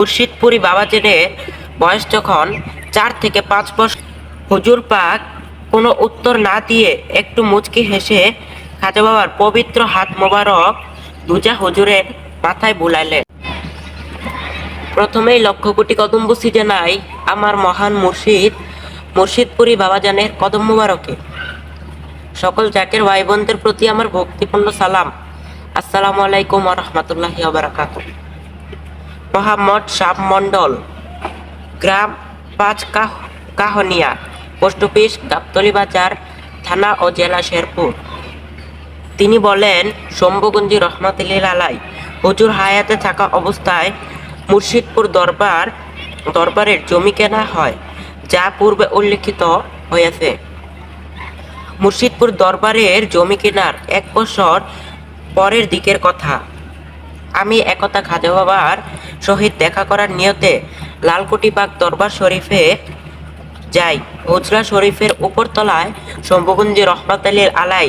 মুর্শিদপুরি বাবাজেনের বয়স যখন চার থেকে পাঁচ বছর, হুজুর পাক কোনো উত্তর না দিয়ে একটু মুচকি হেসে খাজা বাবার পবিত্র হাত মোবারক দুজা হুজুরের মাথায় বুলাইলেন। প্রথমেই লক্ষ কোটি কদম বুসি জানাই আমার মহান মুর্শিদ, মুর্শিদপুরি বাবাজানের কদম মুবারকে। সকল জাকের ভাই বোনদের প্রতি আমার ভক্তিপূর্ণ সালাম। আসসালামু আলাইকুম রহমতুল্লাহ বারাকাত মোহাম্মদ শাহ মন্ডল গ্রাম পাঁচ কাহ কাহনিয়া পোস্ট অফিস গাবতলি বাজার, থানা ও জেলা শেরপুর। তিনি বলেন, শম্ভুগঞ্জি রহমাতুল্লিল আলাই হুজুর হায়াতে থাকা অবস্থায় মুর্শিদপুর দরবার, দরবারের জমি কেনা হয়, যা পূর্বে উল্লেখিত হয়েছে। মুর্শিদপুর দরবারের জমি কেনার এক বছর পরের দিকের কথা। আমি একতা খাজা বাবার সহিত দেখা করার নিয়তে লালকুটিবাগ দরবার শরীফে যাই। হুজরা শরীফের উপরতলায় শম্ভুগঞ্জি রহমত আলীর আলাই।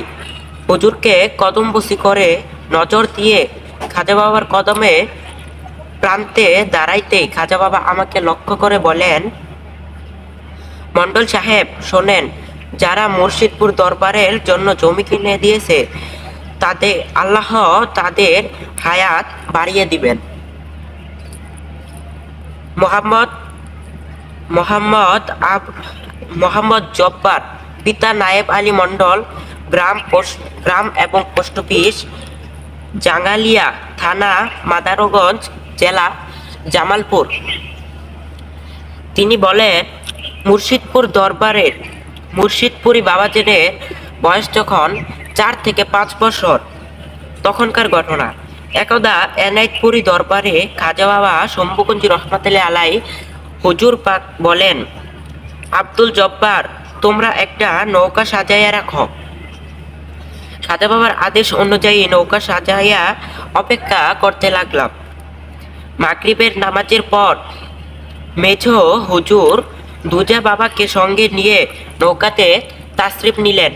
হুজুরকে কদম বসি করে নজর দিয়ে খাজা বাবার কদমে প্রান্তে দাঁড়াইতেই খাজা বাবা আমাকে লক্ষ্য করে বলেন মন্ডল সাহেব, শোনেন, যারা মুর্শিদপুর দরবারের জন্য জমি কিনে দিয়েছে তাদের আল্লাহ তাদের হায়াত বাড়িয়ে দিবেন। মোহাম্মদ মোহাম্মদ আব, মোহাম্মদ জব্বার, পিতা নায়েব আলী মণ্ডল, গ্রাম পোস্ট, গ্রাম এবং পোস্ট অফিস, জাঙ্গালিয়া থানা, মাদারগঞ্জ জেলা, জামালপুর। তিনি বলেন, মুর্শিদপুর দরবারের মুর্শিদপুরি বাবাজেনের বয়স যখন চার থেকে পাঁচ বছর তখনকার ঘটনা। একদা এনায়তপুরি দরবারে খাজা বাবা শম্ভুকুঞ্জি রহমাতুল্লাহ আলাই হুজুর পাক বলেন, আব্দুল জব্বার, তোমরা একটা নৌকা সাজাইয়া রাখো। খাজা বাবার আদেশ অনুযায়ী নৌকা সাজাইয়া অপেক্ষা করতে লাগলাম। মাগরিবের নামাজের পর মেঝো হুজুর দুজা বাবাকে সঙ্গে নিয়ে নৌকাতে তাশরিফ নিলেন।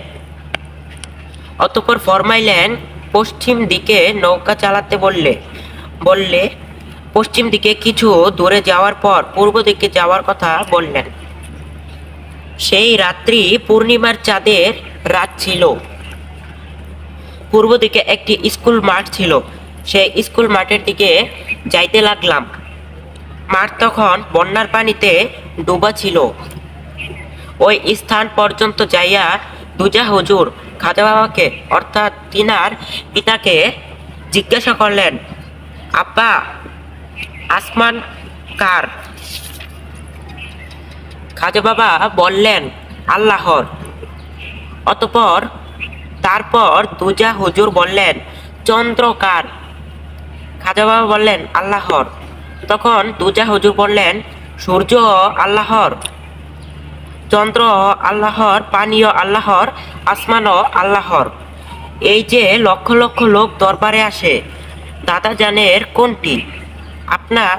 অতঃপর ফরমাইলেন পশ্চিম দিকে নৌকা চালাতে বললে বললে, পশ্চিম দিকে কিছু দূরে যাওয়ার পর পূর্ব দিকে যাওয়ার কথা বললেন। সেই রাত্রি পূর্ণিমার চাঁদের রাত ছিল। পূর্ব দিকে একটি স্কুল মাঠ ছিল। সেই স্কুল মাঠের দিকে যাইতে লাগলাম। মাঠ তখন বন্যার পানিতে ডুবা ছিল। ওই স্থান পর্যন্ত যাইয়া দুজা হুজুর খাজা বাবাকে অর্থাৎ তিনার পিতাকে জিজ্ঞাসা করলেন, আব্বা, আসমান কার? খাজা বাবা বললেন, আল্লাহর। অতপর তারপর দুজা হুজুর বললেন, চন্দ্র কার? খাজা বাবা বললেন, আল্লাহর। তখন দুজা হুজুর বললেন, সূর্য আল্লাহর, চন্দ্র আল্লাহর পানীয় আল্লাহর। আসমানও আল্লাহর। এই যে লক্ষ লক্ষ লোক দরবারে আসে, দাদা জানের কোনটি? আপনার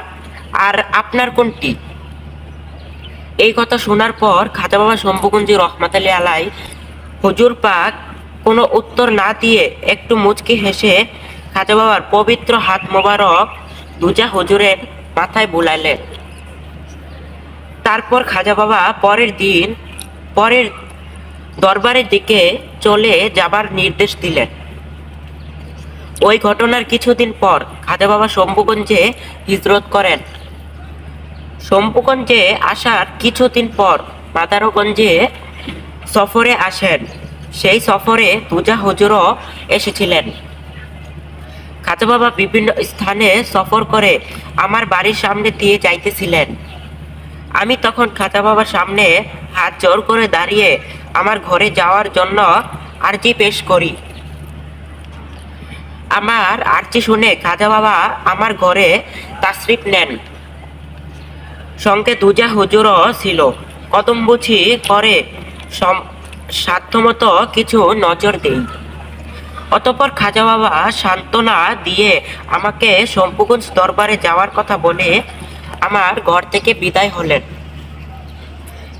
আর আপনার কোনটি? এই কথা শোনার পর খাজা বাবা শম্ভুকুঞ্জি রহমাত আলী আলাই হুজুর পাক কোনো উত্তর না দিয়ে একটু মুচকি হেসে খাজা বাবার পবিত্র হাত মোবারক দুজা হুজুরের মাথায় বুলাইলেন তারপর খাজা বাবা পরের দিন, পরের দরবারের দিকে চলে যাবার নির্দেশ দিলেন। ওই ঘটনার কিছুদিন পর খাজা বাবা শম্ভুগঞ্জে হিজরত করেন। শম্ভুগঞ্জে আসার কিছুদিন পর মাদারগঞ্জে সফরে আসেন। সেই সফরে দুজা হুজুরও এসেছিলেন। খাজা বাবা বিভিন্ন স্থানে সফর করে আমার বাড়ির সামনে দিয়ে যাইতেছিলেন। আমি তখন খাজা বাবার সামনে হাত জোর করে দাঁড়িয়ে আমার ঘরে যাওয়ার জন্য আর্জি পেশ করি। আমার আর্জি শুনে খাজা বাবা আমার ঘরে তাশরিফ নেন। সঙ্গে দুজা হুজুরও ছিল। কদম বুঝি করে সাধ্যমতো কিছু নজর দেই। অতপর খাজা বাবা সান্ত্বনা দিয়ে আমাকে শম্পুগঞ্জ দরবারে যাওয়ার কথা বলে আমার ঘর থেকে বিদায় হলেন।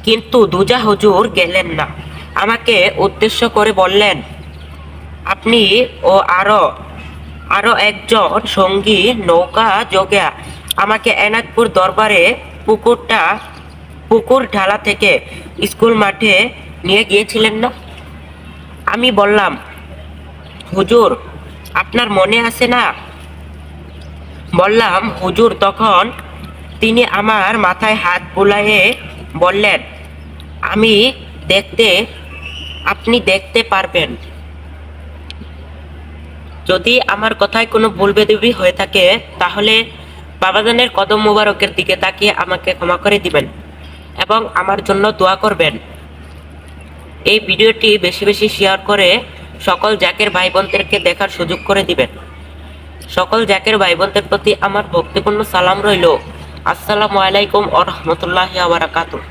কিন্তু দুজা হুজুর গেলেন না। আমাকে উদ্দেশ্য করে বললেন, আপনি ও আরও আরও একজন সঙ্গী নৌকা যোগে, আমাকে এনাদপুর দরবারে পুকুরটা, পুকুর ঢালা থেকে স্কুল মাঠে নিয়ে গিয়েছিলেন না? আমি বললাম, হুজুর, আপনার মনে আছে না? বললাম, হুজুর, তখন তিনি আমার মাথায় হাত বুলাইয়ে বললেন আমি দেখতে, আপনি দেখতে পারবেন। যদি আমার কথায় কোনো ভুল বেদবি হয়ে থাকে, তাহলে বাবাজানের কদম মুবারকের দিকে তাকিয়ে আমাকে ক্ষমা করে দিবেন এবং আমার জন্য দোয়া করবেন। এই ভিডিওটি বেশি বেশি শেয়ার করে সকল জাকের ভাই বোনদেরকে দেখার সুযোগ করে দিবেন। সকল জাকের ভাই বোনদের প্রতি আমার ভক্তিপূর্ণ সালাম রইল। আসসালামু আলাইকুম আ রহমতুল্লাহ বারাকাতুহ।